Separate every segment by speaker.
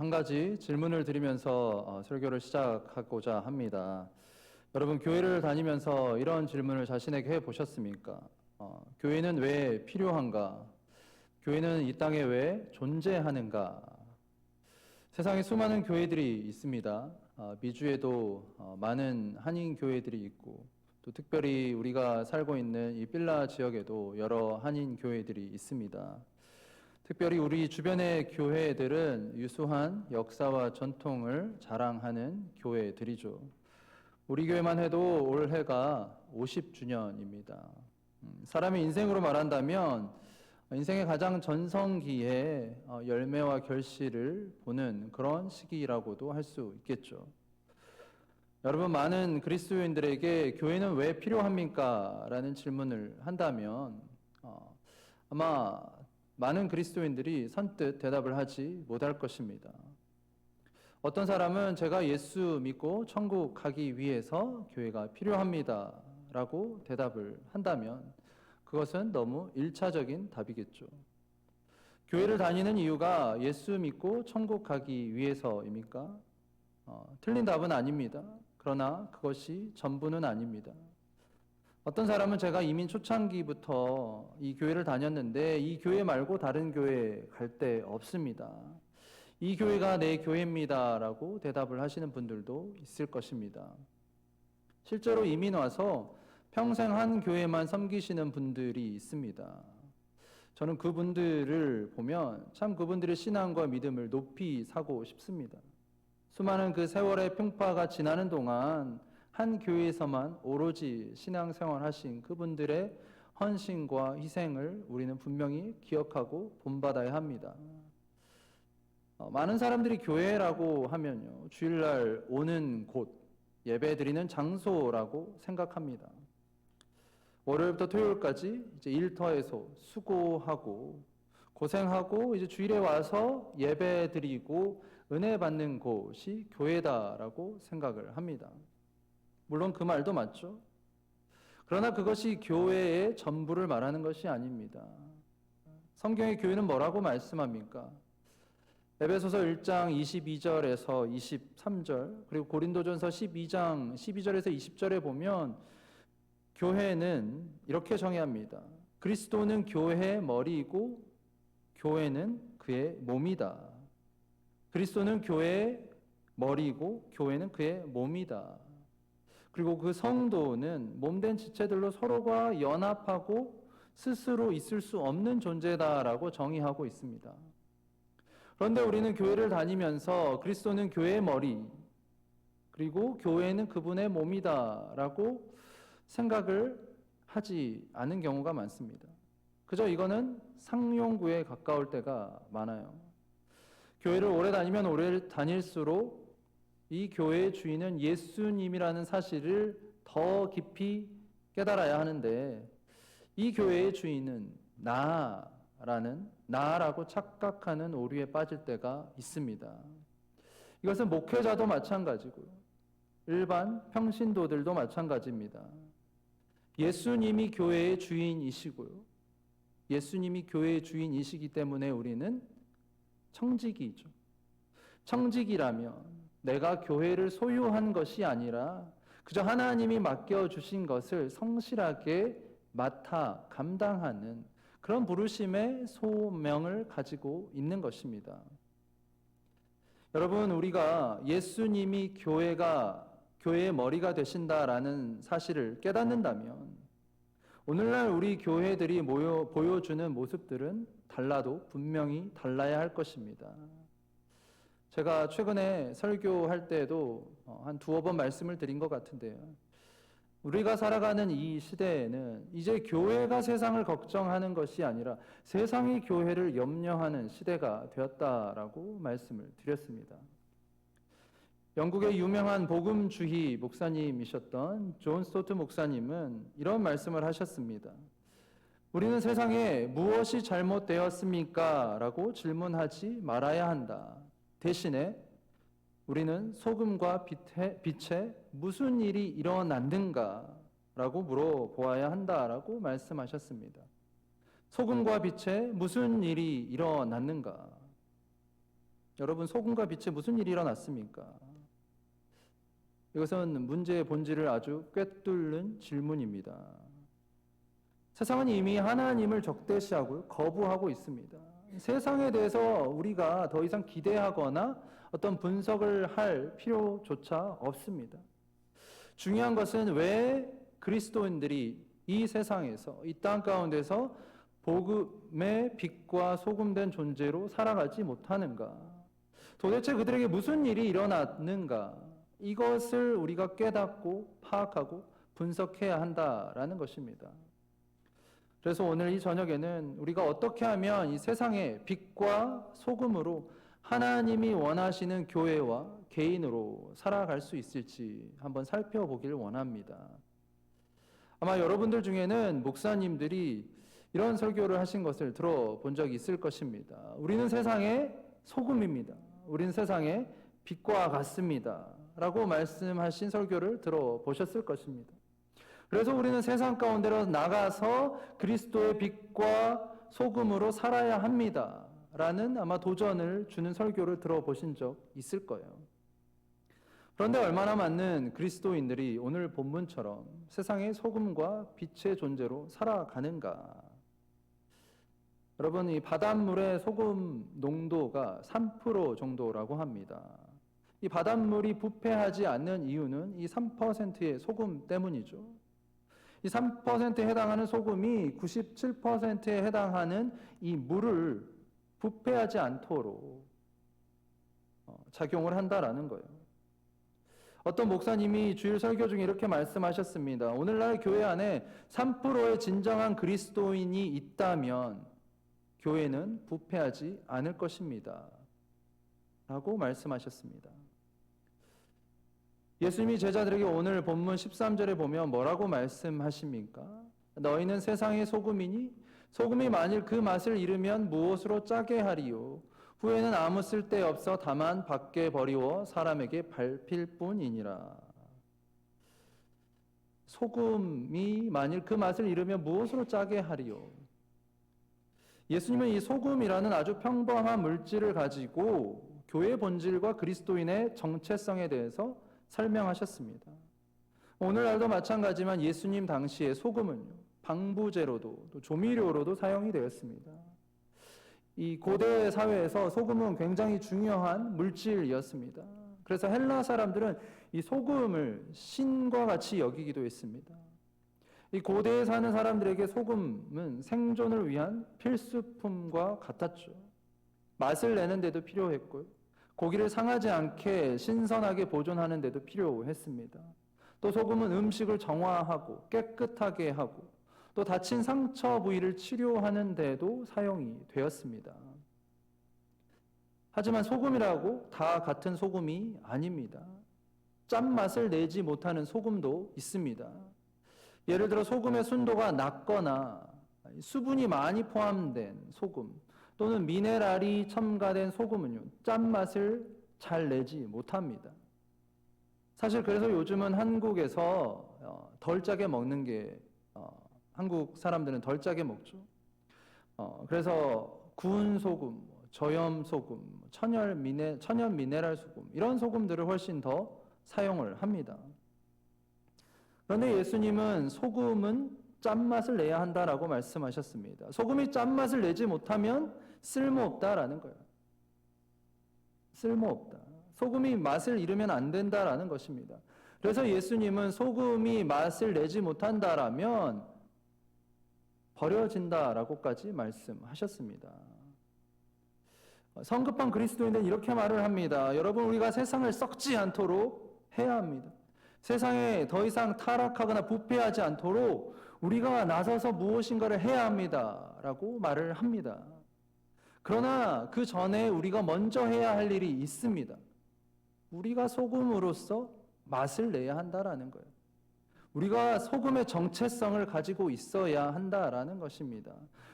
Speaker 1: 한 가지 질문을 드리면서 어, 설교를 시작하고자 합니다. 여러분 교회를 다니면서 이런 질문을 자신에게 해 보셨습니까? 어, 교회는 왜 필요한가? 교회는 이 땅에 왜 존재하는가? 세상에 수많은 교회들이 있습니다. 어, 미주에도 어, 많은 한인 교회들이 있고 또 특별히 우리가 살고 있는 이 빌라 지역에도 여러 한인 교회들이 있습니다. 특별히 우리 주변의 교회들은 유수한 역사와 전통을 자랑하는 교회들이죠. 우리 교회만 해도 올해가 50주년입니다. 음, 사람의 인생으로 말한다면 인생의 가장 전성기에 어, 열매와 결실을 보는 그런 시기라고도 할 수 있겠죠. 여러분 많은 그리스도인들에게 교회는 왜 필요합니까? 라는 질문을 한다면 어, 아마 많은 그리스도인들이 선뜻 대답을 하지 못할 것입니다. 어떤 사람은 제가 예수 믿고 천국 가기 위해서 교회가 필요합니다. 라고 대답을 한다면 그것은 너무 일차적인 답이겠죠. 교회를 다니는 이유가 예수 믿고 천국 가기 위해서입니까? 어, 틀린 답은 아닙니다. 그러나 그것이 전부는 아닙니다. 어떤 사람은 제가 이민 초창기부터 이 교회를 다녔는데 이 교회 말고 다른 교회 갈 데 없습니다. 이 교회가 내 교회입니다라고 대답을 하시는 분들도 있을 것입니다. 실제로 이민 와서 평생 한 교회만 섬기시는 분들이 있습니다. 저는 그분들을 보면 참 그분들의 신앙과 믿음을 높이 사고 싶습니다. 수많은 그 세월의 풍파가 지나는 동안 한 교회에서만 오로지 신앙생활 하신 그분들의 헌신과 희생을 우리는 분명히 기억하고 본받아야 합니다. 어, 많은 사람들이 교회라고 하면요. 주일날 오는 곳, 예배 드리는 장소라고 생각합니다. 월요일부터 토요일까지 이제 일터에서 수고하고 고생하고 이제 주일에 와서 예배 드리고 은혜 받는 곳이 교회다라고 생각을 합니다. 물론 그 말도 맞죠. 그러나 그것이 교회의 전부를 말하는 것이 아닙니다. 성경의 교회는 뭐라고 말씀합니까? 에베소서 1장 22절에서 23절 그리고 고린도전서 12장 12절에서 20절에 보면 교회는 이렇게 정의합니다. 그리스도는 교회의 머리이고 교회는 그의 몸이다. 그리스도는 교회의 머리이고 교회는 그의 몸이다. 그리고 그 성도는 몸된 지체들로 서로가 연합하고 스스로 있을 수 없는 존재다라고 정의하고 있습니다. 그런데 우리는 교회를 다니면서 그리스도는 교회의 머리, 그리고 교회는 그분의 몸이다라고 생각을 하지 않은 경우가 많습니다. 그저 이거는 상용구에 가까울 때가 많아요. 교회를 오래 다니면 오래 다닐수록 이 교회의 주인은 예수님이라는 사실을 더 깊이 깨달아야 하는데 이 교회의 주인은 나라는 나라고 착각하는 오류에 빠질 때가 있습니다. 이것은 목회자도 마찬가지고요. 일반 평신도들도 마찬가지입니다. 예수님이 교회의 주인이시고요. 예수님이 교회의 주인이시기 때문에 우리는 청직이죠. 청직이라면 내가 교회를 소유한 것이 아니라 그저 하나님이 맡겨주신 것을 성실하게 맡아 감당하는 그런 부르심의 소명을 가지고 있는 것입니다. 여러분, 우리가 예수님이 교회가, 교회의 머리가 되신다라는 사실을 깨닫는다면, 오늘날 우리 교회들이 모여, 보여주는 모습들은 달라도 분명히 달라야 할 것입니다. 제가 최근에 설교할 때도 어, 한 두어 번 말씀을 드린 것 같은데요. 우리가 살아가는 이 시대에는 이제 교회가 세상을 걱정하는 것이 아니라 세상이 교회를 염려하는 시대가 되었다라고 말씀을 드렸습니다. 영국의 유명한 복음주의 목사님이셨던 존 스토트 목사님은 이런 말씀을 하셨습니다. 우리는 세상에 무엇이 잘못되었습니까? 라고 질문하지 말아야 한다. 대신에 우리는 소금과 빛에, 빛에 무슨 일이 일어났는가? 라고 물어보아야 한다라고 말씀하셨습니다. 소금과 빛에 무슨 일이 일어났는가? 여러분 소금과 빛에 무슨 일이 일어났습니까? 이것은 문제의 본질을 아주 꿰뚫는 질문입니다. 세상은 이미 하나님을 적대시하고 거부하고 있습니다. 세상에 대해서 우리가 더 이상 기대하거나 어떤 분석을 할 필요조차 없습니다. 중요한 것은 왜 그리스도인들이 이 세상에서 이 땅 가운데서 복음의 빛과 소금된 존재로 살아가지 못하는가? 도대체 그들에게 무슨 일이 일어났는가? 이것을 우리가 깨닫고 파악하고 분석해야 한다라는 것입니다. 그래서 오늘 이 저녁에는 우리가 어떻게 하면 이 세상의 빛과 소금으로 하나님이 원하시는 교회와 개인으로 살아갈 수 있을지 한번 살펴보길 원합니다. 아마 여러분들 중에는 목사님들이 이런 설교를 하신 것을 들어본 적이 있을 것입니다. 우리는 세상의 소금입니다. 우리는 세상의 빛과 같습니다. 라고 말씀하신 설교를 들어보셨을 것입니다. 그래서 우리는 세상 가운데로 나가서 그리스도의 빛과 소금으로 살아야 합니다. 라는 아마 도전을 주는 설교를 들어보신 적 있을 거예요. 그런데 얼마나 많은 그리스도인들이 오늘 본문처럼 세상의 소금과 빛의 존재로 살아가는가? 여러분, 이 바닷물의 소금 농도가 3% 정도라고 합니다. 이 바닷물이 부패하지 않는 이유는 이 3%의 소금 때문이죠. 이 3%에 해당하는 소금이 97%에 해당하는 이 물을 부패하지 않도록 어, 작용을 한다라는 거예요. 어떤 목사님이 주일 설교 중에 이렇게 말씀하셨습니다. 오늘날 교회 안에 3%의 진정한 그리스도인이 있다면 교회는 부패하지 않을 것입니다. 라고 말씀하셨습니다. 예수님이 제자들에게 오늘 본문 13절에 보면 뭐라고 말씀하십니까? 너희는 세상의 소금이니 소금이 만일 그 맛을 잃으면 무엇으로 짜게 하리요? 후에는 아무 쓸데 없어 다만 밖에 버리워 사람에게 밟힐 뿐이니라. 소금이 만일 그 맛을 잃으면 무엇으로 짜게 하리요? 예수님은 이 소금이라는 아주 평범한 물질을 가지고 교회 본질과 그리스도인의 정체성에 대해서 설명하셨습니다. 오늘날도 마찬가지만 예수님 당시의 소금은요, 방부제로도 또 조미료로도 사용이 되었습니다. 이 고대 사회에서 소금은 굉장히 중요한 물질이었습니다. 그래서 헬라 사람들은 이 소금을 신과 같이 여기기도 했습니다. 이 고대에 사는 사람들에게 소금은 생존을 위한 필수품과 같았죠. 맛을 내는 데도 필요했고요. 고기를 상하지 않게 신선하게 보존하는 데도 필요했습니다. 또 소금은 음식을 정화하고 깨끗하게 하고 또 다친 상처 부위를 치료하는 데도 사용이 되었습니다. 하지만 소금이라고 다 같은 소금이 아닙니다. 짠맛을 내지 못하는 소금도 있습니다. 예를 들어 소금의 순도가 낮거나 수분이 많이 포함된 소금 또는 미네랄이 첨가된 소금은요, 짠맛을 잘 내지 못합니다. 사실 그래서 요즘은 한국에서 어, 덜 짜게 먹는 게 어, 한국 사람들은 덜 짜게 먹죠. 어, 그래서 구운 소금, 저염 소금, 천연 미네 천연 미네랄 소금 이런 소금들을 훨씬 더 사용을 합니다. 그런데 예수님은 소금은 짠맛을 내야 한다라고 말씀하셨습니다. 소금이 짠맛을 내지 못하면 쓸모없다라는 거예요. 쓸모없다. 소금이 맛을 잃으면 안 된다라는 것입니다. 그래서 예수님은 소금이 맛을 내지 못한다라면 버려진다라고까지 말씀하셨습니다. 성급한 그리스도인들은 이렇게 말을 합니다. 여러분, 우리가 세상을 썩지 않도록 해야 합니다. 세상에 더 이상 타락하거나 부패하지 않도록 우리가 나서서 무엇인가를 해야 합니다. 라고 말을 합니다. 그러나 그 전에 우리가 먼저 해야 할 일이 있습니다. 우리가 소금으로서 맛을 내야 한다라는 거예요. 우리가 소금의 정체성을 가지고 있어야 한다라는 것입니다.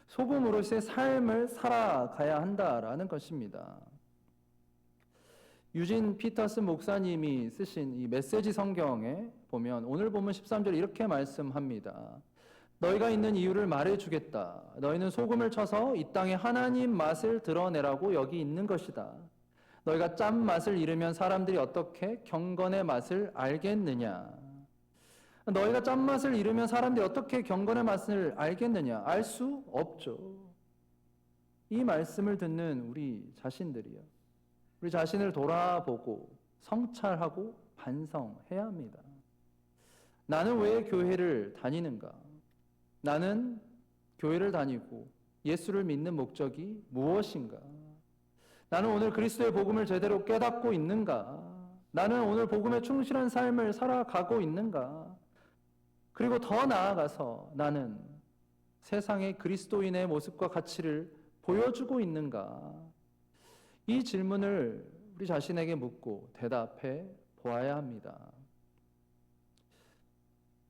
Speaker 1: 소금으로서의 삶을 살아가야 한다라는 것입니다. 유진 피터스 목사님이 쓰신 이 메시지 성경에 보면 오늘 보면 13절 이렇게 말씀합니다. 너희가 있는 이유를 말해주겠다. 너희는 소금을 쳐서 이 땅에 하나님 맛을 드러내라고 여기 있는 것이다. 너희가 짠 맛을 잃으면 사람들이 어떻게 경건의 맛을 알겠느냐? 너희가 짠 맛을 잃으면 사람들이 어떻게 경건의 맛을 알겠느냐? 알 수 없죠. 이 말씀을 듣는 우리 자신들이요. 우리 자신을 돌아보고 성찰하고 반성해야 합니다. 나는 왜 교회를 다니는가? 나는 교회를 다니고 예수를 믿는 목적이 무엇인가? 나는 오늘 그리스도의 복음을 제대로 깨닫고 있는가? 나는 오늘 복음에 충실한 삶을 살아가고 있는가? 그리고 더 나아가서 나는 세상의 그리스도인의 모습과 가치를 보여주고 있는가? 이 질문을 우리 자신에게 묻고 대답해 보아야 합니다.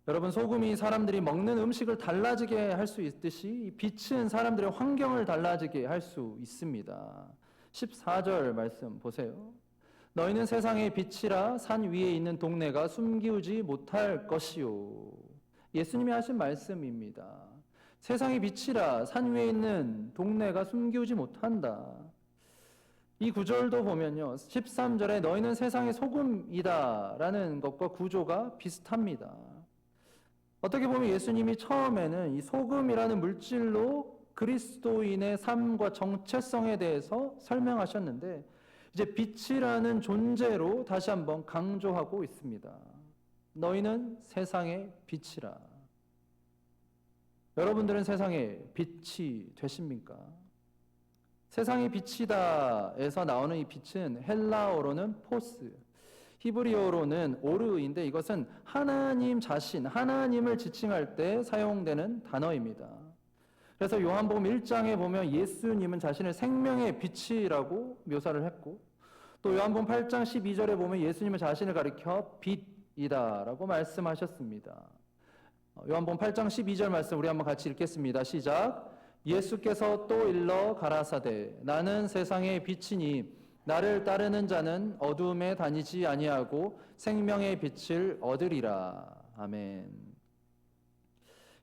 Speaker 1: 여러분 소금이 사람들이 먹는 음식을 달라지게 할 수 있듯이 빛은 사람들의 환경을 달라지게 할 수 있습니다. 14절 말씀 보세요. 너희는 세상의 빛이라 산 위에 있는 동네가 숨기우지 못할 것이요. 예수님이 하신 말씀입니다. 세상의 빛이라 산 위에 있는 동네가 숨기우지 못한다. 이 구절도 보면요. 13절에 너희는 세상의 소금이다 라는 것과 구조가 비슷합니다. 어떻게 보면 예수님이 처음에는 이 소금이라는 물질로 그리스도인의 삶과 정체성에 대해서 설명하셨는데 이제 빛이라는 존재로 다시 한번 강조하고 있습니다. 너희는 세상의 빛이라. 여러분들은 세상의 빛이 되십니까? 세상의 빛이다에서 나오는 이 빛은 헬라어로는 포스, 히브리어로는 오르인데 이것은 하나님 자신, 하나님을 지칭할 때 사용되는 단어입니다. 그래서 요한복음 1장에 보면 예수님은 자신을 생명의 빛이라고 묘사를 했고 또 요한복음 8장 12절에 보면 예수님은 자신을 가리켜 빛이다라고 말씀하셨습니다. 어, 요한복음 8장 12절 말씀 우리 한번 같이 읽겠습니다. 시작. 예수께서 또 일러 가라사대 나는 세상의 빛이니 나를 따르는 자는 어둠에 다니지 아니하고 생명의 빛을 얻으리라. 아멘.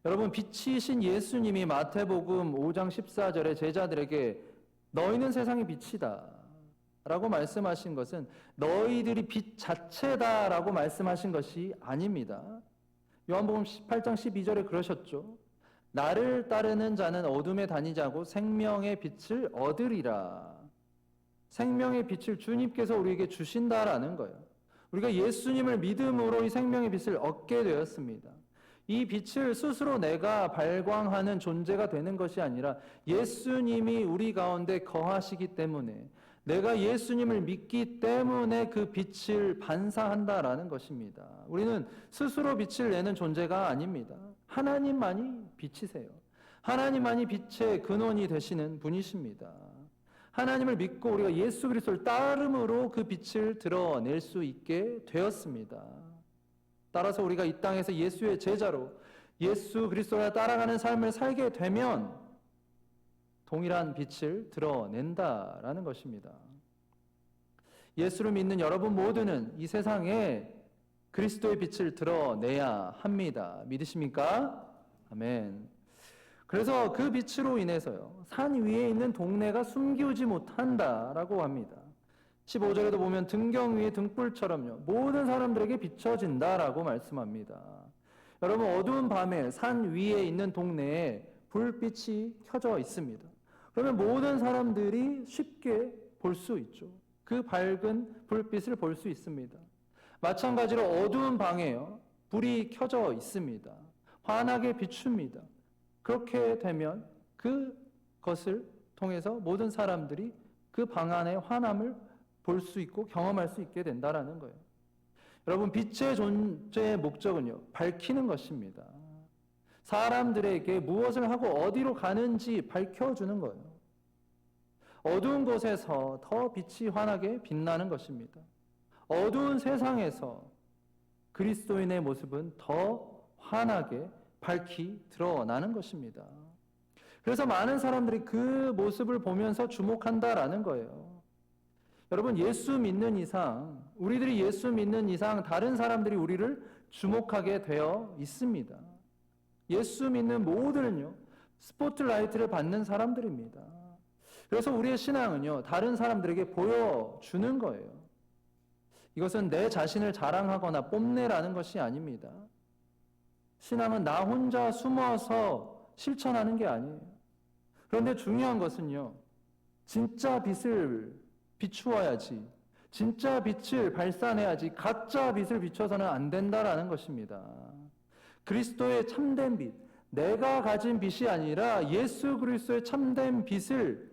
Speaker 1: 여러분 빛이신 예수님이 마태복음 5장 14절에 제자들에게 너희는 세상의 빛이다. 라고 말씀하신 것은 너희들이 빛 자체다 라고 말씀하신 것이 아닙니다. 요한복음 18장 12절에 그러셨죠. 나를 따르는 자는 어둠에 다니지 않고 생명의 빛을 얻으리라. 생명의 빛을 주님께서 우리에게 주신다라는 거예요. 우리가 예수님을 믿음으로 이 생명의 빛을 얻게 되었습니다. 이 빛을 스스로 내가 발광하는 존재가 되는 것이 아니라 예수님이 우리 가운데 거하시기 때문에 내가 예수님을 믿기 때문에 그 빛을 반사한다라는 것입니다. 우리는 스스로 빛을 내는 존재가 아닙니다. 하나님만이 빛이세요. 하나님만이 빛의 근원이 되시는 분이십니다. 하나님을 믿고 우리가 예수 그리스도를 따름으로 그 빛을 드러낼 수 있게 되었습니다. 따라서 우리가 이 땅에서 예수의 제자로 예수 그리스도를 따라가는 삶을 살게 되면 동일한 빛을 드러낸다라는 것입니다. 예수를 믿는 여러분 모두는 이 세상에 그리스도의 빛을 드러내야 합니다. 믿으십니까? 아멘. 그래서 그 빛으로 인해서요, 산 위에 있는 동네가 숨기우지 못한다라고 합니다. 15절에도 보면 등경 위에 등불처럼요, 모든 사람들에게 비춰진다라고 말씀합니다. 여러분, 어두운 밤에 산 위에 있는 동네에 불빛이 켜져 있습니다. 그러면 모든 사람들이 쉽게 볼 수 있죠. 그 밝은 불빛을 볼 수 있습니다. 마찬가지로 어두운 방에요. 불이 켜져 있습니다. 환하게 비춥니다. 그렇게 되면 그것을 통해서 모든 사람들이 그 방 안의 환함을 볼 수 있고 경험할 수 있게 된다라는 거예요. 여러분 빛의 존재의 목적은요. 밝히는 것입니다. 사람들에게 무엇을 하고 어디로 가는지 밝혀주는 거예요. 어두운 곳에서 더 빛이 환하게 빛나는 것입니다. 어두운 세상에서 그리스도인의 모습은 더 환하게 밝히 드러나는 것입니다. 그래서 많은 사람들이 그 모습을 보면서 주목한다라는 거예요. 여러분, 예수 믿는 이상, 우리들이 예수 믿는 이상, 다른 사람들이 우리를 주목하게 되어 있습니다. 예수 믿는 모두는요, 스포트라이트를 받는 사람들입니다. 그래서 우리의 신앙은요, 다른 사람들에게 보여주는 거예요. 이것은 내 자신을 자랑하거나 뽐내라는 것이 아닙니다. 신앙은 나 혼자 숨어서 실천하는 게 아니에요. 그런데 중요한 것은요, 진짜 빛을 비추어야지, 진짜 빛을 발산해야지, 가짜 빛을 비춰서는 안 된다라는 것입니다. 그리스도의 참된 빛, 내가 가진 빛이 아니라 예수 그리스도의 참된 빛을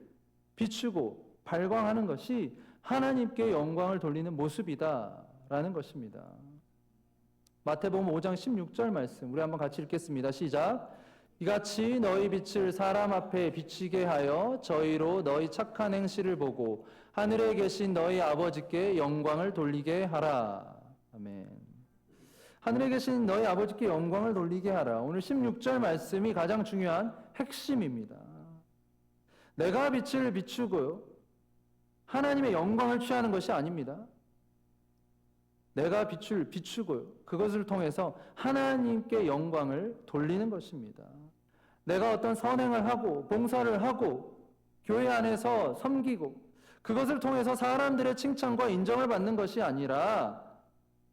Speaker 1: 비추고 발광하는 것이 하나님께 영광을 돌리는 모습이다라는 것입니다. 마태복음 5장 16절 말씀 우리 한번 같이 읽겠습니다. 시작. 이같이 너희 빛을 사람 앞에 비치게 하여 저희로 너희 착한 행실을 보고 하늘에 계신 너희 아버지께 영광을 돌리게 하라. 아멘. 하늘에 계신 너희 아버지께 영광을 돌리게 하라. 오늘 16절 말씀이 가장 중요한 핵심입니다. 내가 빛을 비추고요. 하나님의 영광을 취하는 것이 아닙니다. 내가 빛을 비추고요. 그것을 통해서 하나님께 영광을 돌리는 것입니다. 내가 어떤 선행을 하고 봉사를 하고 교회 안에서 섬기고 그것을 통해서 사람들의 칭찬과 인정을 받는 것이 아니라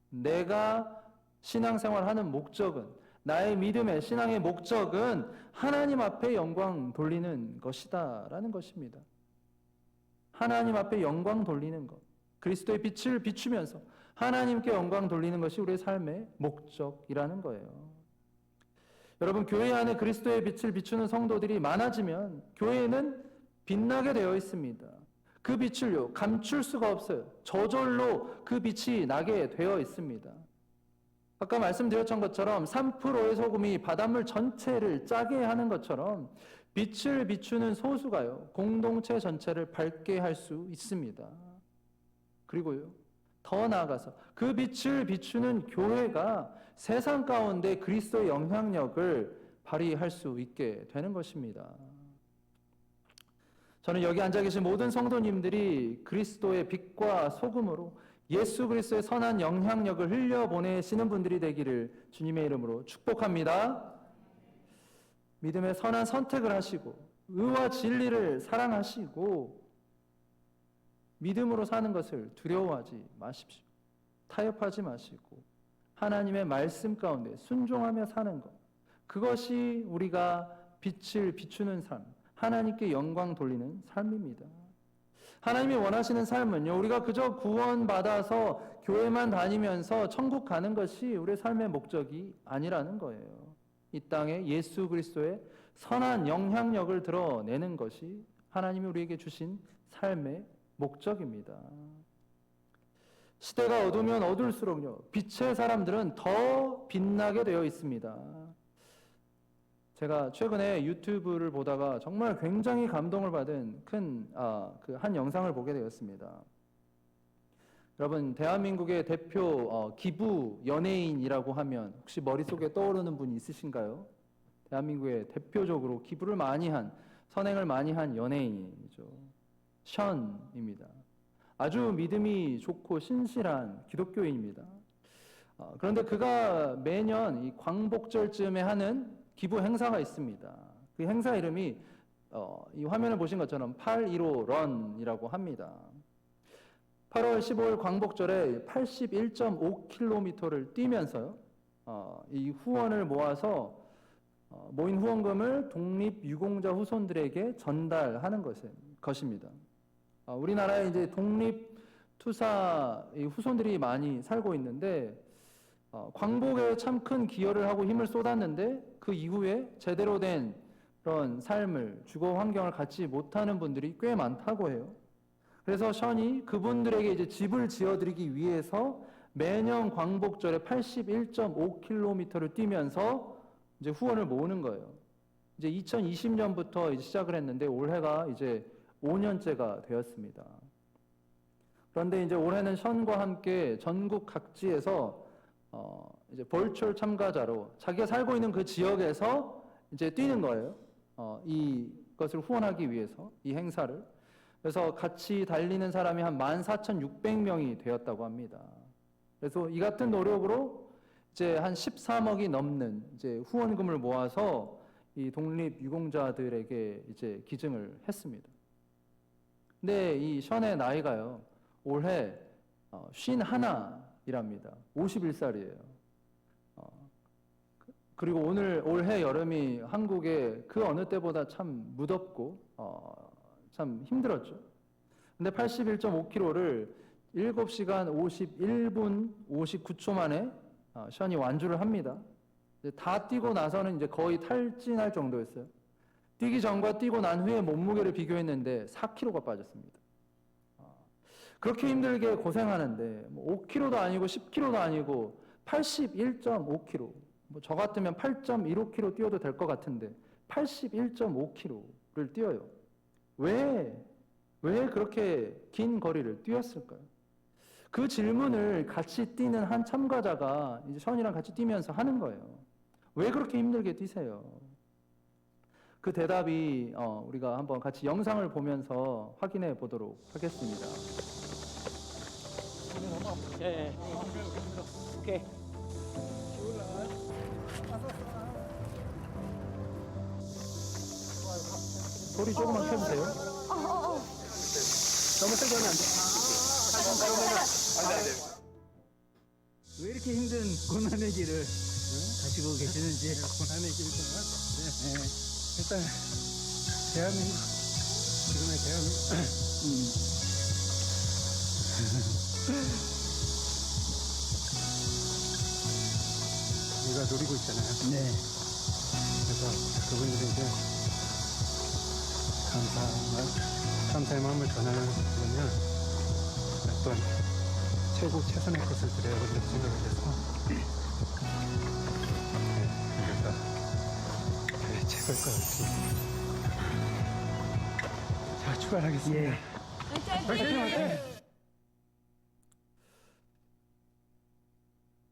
Speaker 1: 내가 신앙생활하는 목적은 나의 믿음의 신앙의 목적은 하나님 앞에 영광 돌리는 것이다라는 것입니다. 하나님 앞에 영광 돌리는 것. 그리스도의 빛을 비추면서 하나님께 영광 돌리는 것이 우리의 삶의 목적이라는 거예요. 여러분, 교회 안에 그리스도의 빛을 비추는 성도들이 많아지면 교회는 빛나게 되어 있습니다. 그 빛을요, 감출 수가 없어요. 저절로 그 빛이 나게 되어 있습니다. 아까 말씀드렸던 것처럼 3%의 소금이 바닷물 전체를 짜게 하는 것처럼 빛을 비추는 소수가요, 공동체 전체를 밝게 할 수 있습니다. 그리고요, 더 나아가서 그 빛을 비추는 교회가 세상 가운데 그리스도의 영향력을 발휘할 수 있게 되는 것입니다. 저는 여기 앉아 계신 모든 성도님들이 그리스도의 빛과 소금으로 예수 그리스도의 선한 영향력을 흘려보내시는 분들이 되기를 주님의 이름으로 축복합니다. 믿음의 선한 선택을 하시고 의와 진리를 사랑하시고 믿음으로 사는 것을 두려워하지 마십시오. 타협하지 마시고 하나님의 말씀 가운데 순종하며 사는 것. 그것이 우리가 빛을 비추는 삶, 하나님께 영광 돌리는 삶입니다. 하나님이 원하시는 삶은요, 우리가 그저 구원받아서 교회만 다니면서 천국 가는 것이 우리의 삶의 목적이 아니라는 거예요. 이 땅에 예수 그리스도의 선한 영향력을 드러내는 것이 하나님이 우리에게 주신 삶의 목적입니다. 시대가 어두우면 어두울수록요, 빛의 사람들은 더 빛나게 되어 있습니다. 제가 최근에 유튜브를 보다가 정말 굉장히 감동을 받은 큰, 아, 그 한 영상을 보게 되었습니다. 여러분, 대한민국의 대표 어, 기부 연예인이라고 하면 혹시 머릿속에 떠오르는 분 있으신가요? 대한민국의 대표적으로 기부를 많이 한, 선행을 많이 한 연예인이죠. 션입니다. 아주 믿음이 좋고 신실한 기독교인입니다. 어, 그런데 그가 매년 이 광복절쯤에 하는 기부 행사가 있습니다. 그 행사 이름이 어, 이 화면을 보신 것처럼 815 런이라고 합니다. 8월 15일 광복절에 81.5km를 뛰면서요, 어, 이 후원을 모아서 어, 모인 후원금을 독립 유공자 후손들에게 전달하는 것입니다. 어, 우리나라에 이제 독립 투사 후손들이 많이 살고 있는데, 어, 광복에 참 큰 기여를 하고 힘을 쏟았는데, 그 이후에 제대로 된 그런 삶을, 주거 환경을 갖지 못하는 분들이 꽤 많다고 해요. 그래서 션이 그분들에게 이제 집을 지어드리기 위해서 매년 광복절에 81.5km를 뛰면서 이제 후원을 모으는 거예요. 이제 2020년부터 이제 시작을 했는데 올해가 이제 5년째가 되었습니다. 그런데 이제 올해는 션과 함께 전국 각지에서 어 이제 벌출 참가자로 자기가 살고 있는 그 지역에서 이제 뛰는 거예요. 어 이것을 후원하기 위해서 이 행사를. 그래서 같이 달리는 사람이 한 14,600명이 되었다고 합니다. 그래서 이 같은 노력으로 이제 한 13억이 넘는 이제 후원금을 모아서 이 독립 유공자들에게 이제 기증을 했습니다. 근데 이 션의 나이가요. 올해 어, 쉰 하나이랍니다. 51살이에요. 어, 그리고 오늘 올해 여름이 한국에 그 어느 때보다 참 무덥고 어, 참 힘들었죠. 근데 81.5km를 7시간 51분 59초 만에 어, 션이 완주를 합니다. 다 뛰고 나서는 이제 거의 탈진할 정도였어요. 뛰기 전과 뛰고 난 후에 몸무게를 비교했는데 4kg가 빠졌습니다. 어, 그렇게 힘들게 고생하는데 뭐 5kg도 아니고 10kg도 아니고 81.5kg. 뭐 저 같으면 8.15kg 뛰어도 될 것 같은데 81.5kg를 뛰어요. 왜? 왜 그렇게 긴 거리를 뛰었을까요? 그 질문을 같이 뛰는 한 참가자가 이제 션이랑 같이 뛰면서 하는 거예요. 왜 그렇게 힘들게 뛰세요? 그 대답이 어, 우리가 한번 같이 영상을 보면서 확인해 보도록 하겠습니다.
Speaker 2: 예, 예. 오케이.
Speaker 1: 소리 조금만 켜주세요.
Speaker 2: 너무 세게 하면 안 돼.
Speaker 3: 왜 이렇게 힘든 고난의 길을 가시고 계시는지
Speaker 4: 고난의 길이구나. 네, 네. 일단 대한민국 지금의 대한민국. 우리가 누리고 있잖아요.
Speaker 3: 네.
Speaker 4: 그래서 그분들에게 감사 감사의 마음을 전하는 그러면 어떤 최고 최선의 것을 드려야 된다고 생각을 해서. 네, 그래서 네, 최고일 것 같습니다. 자 출발하겠습니다.
Speaker 3: 예.
Speaker 4: 화이팅 화이팅!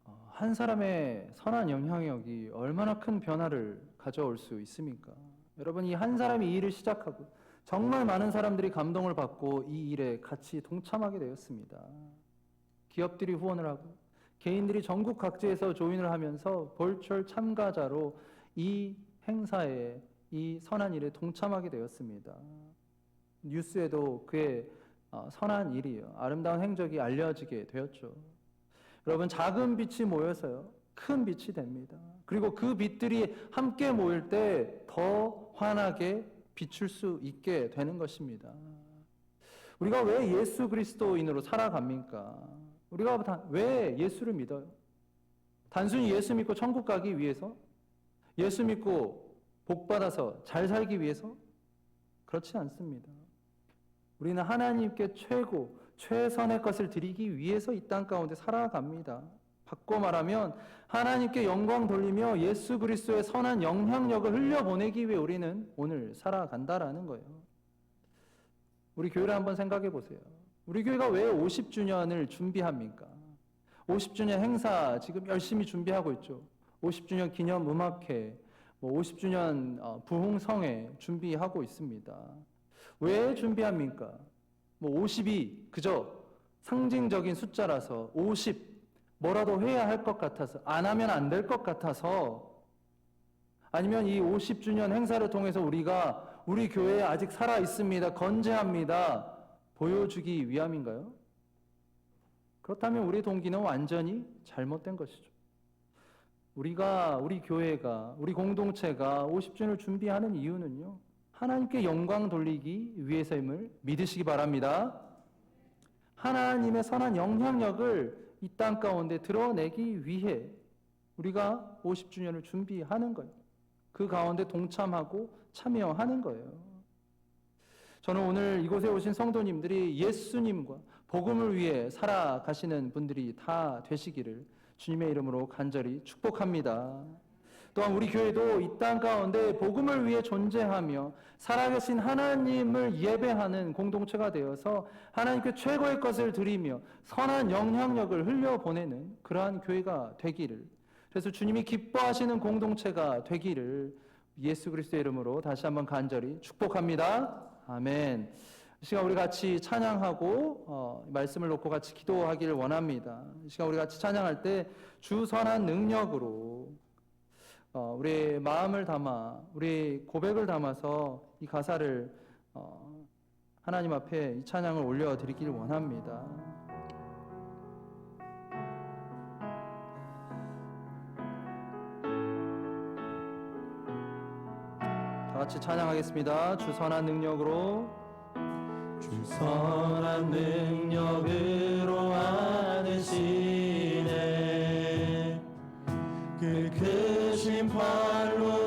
Speaker 1: 어, 한 사람의 선한 영향력이 얼마나 큰 변화를 가져올 수 있습니까? 여러분, 이 한 사람이 이 일을 시작하고 정말 많은 사람들이 감동을 받고 이 일에 같이 동참하게 되었습니다. 기업들이 후원을 하고 개인들이 전국 각지에서 조인을 하면서 볼철 참가자로 이 행사에 이 선한 일에 동참하게 되었습니다. 뉴스에도 그의 어, 선한 일이요 아름다운 행적이 알려지게 되었죠. 여러분 작은 빛이 모여서요 큰 빛이 됩니다. 그리고 그 빛들이 함께 모일 때 더 환하게 비출 수 있게 되는 것입니다. 우리가 왜 예수 그리스도인으로 살아갑니까? 우리가 다왜 예수를 믿어요? 단순히 예수 믿고 천국 가기 위해서? 예수 믿고 복 받아서 잘 살기 위해서? 그렇지 않습니다. 우리는 하나님께 최고, 최선의 것을 드리기 위해서 이 땅 가운데 살아갑니다. 바꿔 말하면 하나님께 영광 돌리며 예수 그리스도의 선한 영향력을 흘려보내기 위해 우리는 오늘 살아간다라는 거예요. 우리 교회를 한번 생각해 보세요. 우리 교회가 왜 50주년을 준비합니까? 50주년 행사 지금 열심히 준비하고 있죠. 50주년 기념 음악회, 뭐 50주년 어, 부흥성회 준비하고 있습니다. 왜 준비합니까? 뭐 50이 그저 상징적인 숫자라서 50 뭐라도 해야 할 것 같아서 안 하면 안 될 것 같아서 아니면 이 50주년 행사를 통해서 우리가 우리 교회에 아직 살아 있습니다. 건재합니다. 보여주기 위함인가요? 그렇다면 우리 동기는 완전히 잘못된 것이죠. 우리가 우리 교회가 우리 공동체가 50주년을 준비하는 이유는요. 하나님께 영광 돌리기 위해서임을 믿으시기 바랍니다. 하나님의 선한 영향력을 이 땅 가운데 드러내기 위해 우리가 50주년을 준비하는 거예요. 그 가운데 동참하고 참여하는 거예요. 저는 오늘 이곳에 오신 성도님들이 예수님과 복음을 위해 살아가시는 분들이 다 되시기를 주님의 이름으로 간절히 축복합니다. 또한 우리 교회도 이 땅 가운데 복음을 위해 존재하며 살아계신 하나님을 예배하는 공동체가 되어서 하나님께 최고의 것을 드리며 선한 영향력을 흘려보내는 그러한 교회가 되기를 그래서 주님이 기뻐하시는 공동체가 되기를 예수 그리스도의 이름으로 다시 한번 간절히 축복합니다. 아멘. 시간 우리 같이 찬양하고 어, 말씀을 놓고 같이 기도하기를 원합니다. 시간 우리 같이 찬양할 때 주 선한 능력으로 어, 우리의 마음을 담아 우리 고백을 담아서 이 가사를 어, 하나님 앞에 이 찬양을 올려 드리기를 원합니다. 다 같이 찬양하겠습니다. 주 선한 능력으로 주 선한 능력으로 안으시네. 그 크신 팔로